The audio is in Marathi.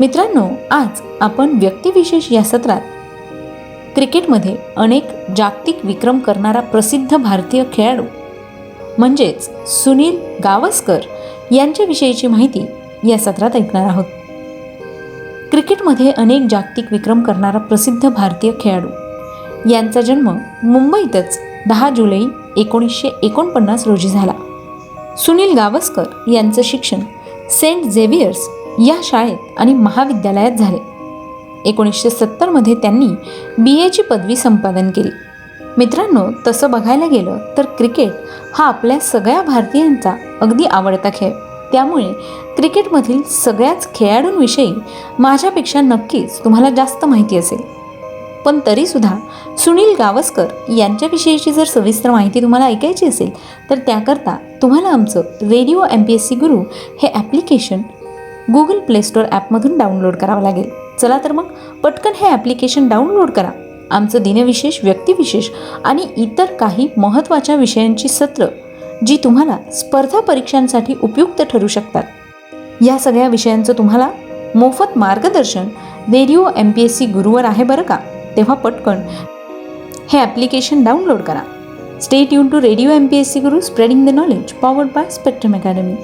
मित्रांनो आज आपण व्यक्तिविशेष या सत्रात क्रिकेटमध्ये अनेक जागतिक विक्रम करणारा प्रसिद्ध भारतीय खेळाडू म्हणजेच सुनील गावस्कर यांच्याविषयीची माहिती या सत्रात ऐकणार आहोत. क्रिकेटमध्ये अनेक जागतिक विक्रम करणारा प्रसिद्ध भारतीय खेळाडू यांचा जन्म मुंबईतच दहा जुलै एकोणीसशे एकोणपन्नास रोजी झाला. सुनील गावस्कर यांचं शिक्षण सेंट झेवियर्स या शाळेत आणि महाविद्यालयात झाले. एकोणीसशे सत्तरमध्ये त्यांनी बी एची पदवी संपादन केली. मित्रांनो तसं बघायला गेलं तर क्रिकेट हा आपल्या सगळ्या भारतीयांचा अगदी आवडता खेळ. त्यामुळे क्रिकेटमधील सगळ्याच खेळाडूंविषयी माझ्यापेक्षा नक्कीच तुम्हाला जास्त माहिती असेल. पण तरीसुद्धा सुनील गावस्कर यांच्याविषयीची जर सविस्तर माहिती तुम्हाला ऐकायची असेल तर त्याकरता तुम्हाला आमचं radio M P S C Guru हे ॲप्लिकेशन गुगल प्ले स्टोअर ॲपमधून डाउनलोड करावं लागेल. चला तर मग पटकन हे ॲप्लिकेशन डाउनलोड करा. आमचं दिनविशेष व्यक्तिविशेष आणि इतर काही महत्त्वाच्या विषयांची सत्र जी तुम्हाला स्पर्धा परीक्षांसाठी उपयुक्त ठरू शकतात. या सगळ्या विषयांचं तुम्हाला मोफत मार्गदर्शन radio M P S C गुरुवर आहे बरं का? तेव्हा पटकन हे ॲप्लिकेशन डाउनलोड करा. Stay tune to radio M P S C Guru spreading the knowledge powered by spectrum academy